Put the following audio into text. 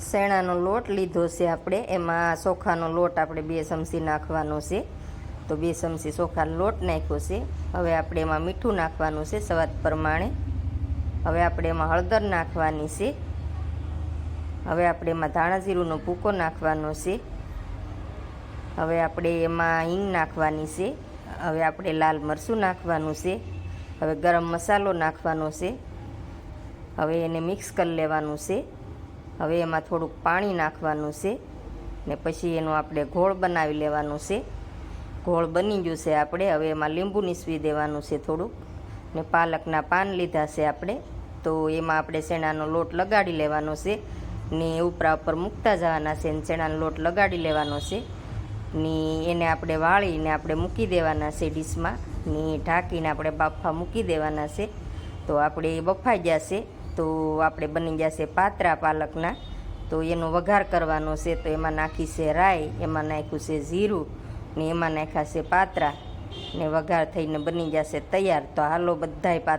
શેણાનો લોટ લીધો છે આપણે. એમાં ચોખાનો લોટ આપણે બે ચમચી નાખવાનો છે. તો બે ચમચી ચોખાનો લોટ નાખ્યો છે. હવે આપણે એમાં મીઠું નાખવાનું છે સ્વાદ પ્રમાણે. હવે આપણે એમાં હળદર નાખવાની છે. હવે આપણે એમાં ધાણા જીરુંનો ભૂકો નાખવાનો છે. હવે આપણે એમાં હિંગ નાખવાની છે. હવે આપણે લાલ મરચું નાખવાનું છે. હવે ગરમ મસાલો નાખવાનો છે. હવે એને મિક્સ કરી લેવાનું છે. હવે એમાં થોડુંક પાણી નાખવાનું છે ને પછી એનો આપણે ઘોળ બનાવી લેવાનું છે. ઘોળ બની ગયું છે આપણે. હવે એમાં લીંબુ નીસવી દેવાનું છે થોડુંક ને પાલકના પાન લીધા છે આપણે. તો એમાં આપણે શેણાનો લોટ લગાડી લેવાનો છે ને ઉપરા ઉપર મૂકતા જવાના છે ને શેણાનો લોટ લગાડી લેવાનો છે ને એને આપણે વાળીને આપણે મૂકી દેવાના છે ડીશમાં ને ઢાંકીને આપણે બાફા મૂકી દેવાના છે. તો આપણે એ બફાઈ જશે તો આપણે બની જશે પાતરા પાલકના. તો એનો વઘાર કરવાનો છે, તો એમાં નાખી છે રાઈ, એમાં નાખ્યું છે જીરું, ને એમાં નાખ્યા છે પાતરા, ને વઘાર થઈને બની જશે તૈયાર. તો હાલો બધાય પાત્ર